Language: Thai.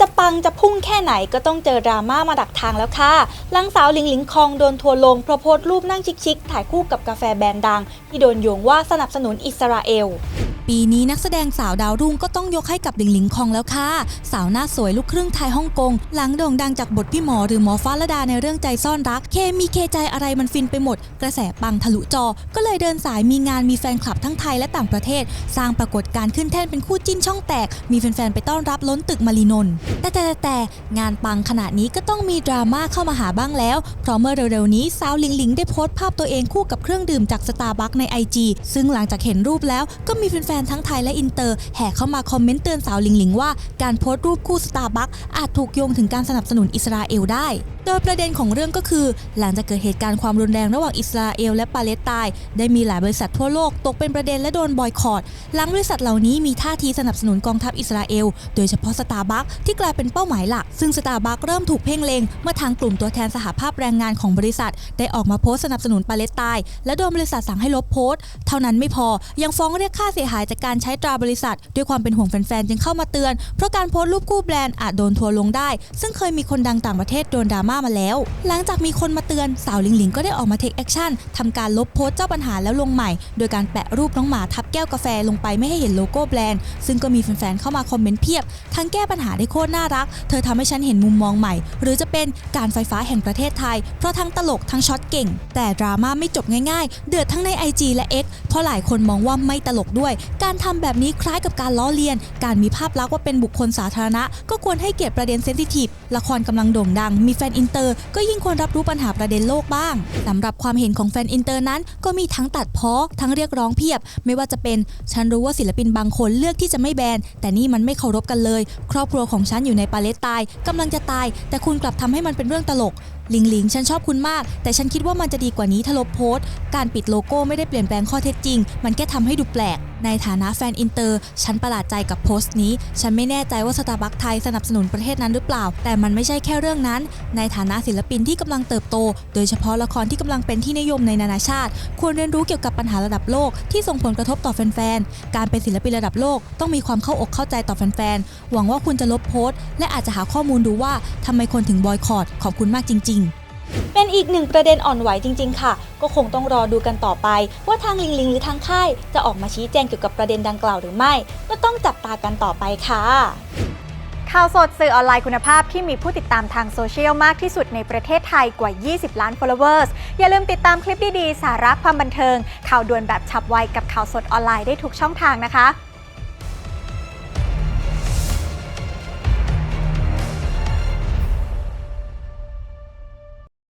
จะปังจะพุ่งแค่ไหนก็ต้องเจอดราม่ามาดักทางแล้วค่ะลังสาวหลิงหลิงคองโดนทัวร์ลงเพราะโพสต์รูปนั่งชิคๆถ่ายคู่กับกาแฟแบรนด์ดัง ที่โดนโยงว่าสนับสนุนอิสราเอล ปีนี้นักแสดงสาวดาวรุ่งก็ต้องยกให้กับหลิงหลิงคองแล้วค่ะ สาวหน้าสวยลูกครึ่งไทยฮ่องกง หลังโด่งดังจากบทพี่หมอหรือหมอฟ้าละดาในเรื่องใจซ่อนรัก เคมีเคใจอะไรมันฟินไปหมด กระแสปังทะลุจอ ก็เลยเดินสายมีงานมีแฟนคลับทั้งไทยและต่างประเทศ สร้างปรากฏการขึ้นแท่นเป็นคู่จิ้นช่องแตก มีแฟนๆไปต้อนรับล้นตึกมารีนนท์แต่แต่แต่แต่งานปังขนาดนี้ก็ต้องมีดราม่าเข้ามาหาบ้างแล้ว เพราะเมื่อเร็วๆนี้สาวหลิงหลิงได้โพสต์ภาพตัวเองคู่กับเครื่องดื่มจากสตาร์บัคใน IG ซึ่งหลังจากเห็นรูปแล้วก็มีแฟนๆทั้งไทยและอินเตอร์แห่เข้ามาคอมเมนต์เตือนสาวหลิงหลิงว่าการโพสต์รูปคู่สตาร์บัคอาจถูกโยงถึงการสนับสนุนอิสราเอลได้ โดยประเด็นของเรื่องก็คือ หลังจากเกิดเหตุการณ์ความรุนแรงระหว่างอิสราเอลและปาเลสไตน์ได้มีหลายบริษัททั่วโลกตกเป็นประเด็นและโดนบอยคอรดหลังบริษัทเหล่านี้มีท่าทีสนับสนุนกองทัพอิสราเอลโดยเฉพาะสตาร์บัคที่กลายเป็นเป้าหมายหลัก ซึ่งสตาร์บัคเริ่มถูกเพ่งเลงเมื่อทางกลุ่มตัวแทนสหภาพแรงงานของบริษัท ได้ออกมาโพสต์สนับสนุนปาเลสไตน์และโดนบริษัทสั่งให้ลบโพสต์ เท่านั้นไม่พอยังฟ้องเรียกค่าเสียหายจากการใช้ตราบริษัท ด้วยความเป็นห่วงแฟนๆ จึงเข้ามาเตือน เพราะการโพสต์รูปคู่แบรนด์อาจโดนทัวลงได้ ซึ่งเคยมีคนดังต่างประเทศโดนดราม่ามาแล้ว หลังจากมีคนมาเตือนสาวหลิงหลิงก็ได้ออกมาเทคแอคชั่นทำการลบโพสต์เจ้าปัญหาแล้วลงใหม่ โดยการแปะรูปน้องหมาทับแก้วกาแฟลงไปไม่ให้เห็นโลโก้แบรนด์ ซึ่งก็มีแฟนๆ เข้ามาคอมเมนต์เพียบ ทั้งแก้ปัญหาได้โคตรน่ารัก เธอทำให้ฉันเห็นมุมมองใหม่ หรือจะเป็นการไฟฟ้าแห่งประเทศไทย เพราะทั้งตลกทั้งช็อตเก่ง แต่ดราม่าไม่จบง่ายๆ เดือดทั้งใน IG และ X เพราะหลายคนมองว่าไม่ตลกด้วยการทำแบบนี้คล้ายกับการล้อเลียน การมีภาพลักษณ์ว่าเป็นบุคคลสาธารณะ ก็ควรให้เกียรติประเด็นเซนซิทีฟละครกำลังโด่งดัง มีแฟนอินเตอร์ ก็ยิ่งควรรับรู้ปัญหาประเด็นโลกบ้างสำหรับความเห็นของแฟนอินเตอร์นั้น ก็มีทั้งตัดพ้อทั้งเรียกร้องเพียบ ไม่ว่าจะเป็นฉันรู้ว่าศิลปินบางคนเลือกที่จะไม่แบนแต่นี่มันไม่เคารพกันเลย ครอบครัวของฉันอยู่ในปาเลสไตน์กำลังจะตาย แต่คุณกลับทำให้มันเป็นเรื่องตลก ลิงลิงฉันชอบคุณมาก แต่ฉันคิดว่ามันจะดีกว่านี้ถ้าลบโพสต์ การปิดโลโก้ไม่ได้เปลี่ยนแปลงข้อเท็จจริง มันแค่ทำให้ดูแปลก ในฐานะแฟนอินเตอร์ ฉันประหลาดใจกับโพสต์นี้ ฉันไม่แน่ใจว่าสตาร์บัคไทยสนับสนุนประเทศนั้นหรือเปล่า แต่มันไม่ใช่แค่เรื่องนั้น ในฐานะศิลปินที่กำลังเติบโต โดยเฉพาะละครที่กำลังเป็นที่นิยมในนานาชาติ ควรเรียนรู้เกี่ยวกับปัญหาระดับโลกที่ส่งผลกระทบต่อแฟนๆ การเป็นศิลปินระดับโลกต้องมีความเข้าอกเข้าใจต่อแฟนๆ หวังว่าคุณจะลบโพสต์ และอาจจะหาข้อมูลดูว่าทำไมคนถึงบอยคอรดขอบคุณมากจริง เป็นอีกหนึ่งประเด็นอ่อนไหวจริง ๆ ค่ะ ก็คงต้องรอดูกันต่อไป ว่าทางลิงลิงหรือทางค่าย จะออกมาชี้แจงเกี่ยวกับประเด็นดังกล่าวหรือไม่ ก็ต้องจับตากันต่อไปค่ะ ข่าวสดสื่อออนไลน์คุณภาพที่มีผู้ติดตามทางโซเชียลมากที่สุดในประเทศไทยกว่า 20 ล้าน followers อย่าลืมติดตามคลิปดี ๆ สาระความบันเทิง ข่าวด่วนแบบฉับไวกับข่าวสดออนไลน์ได้ทุกช่องทางนะคะ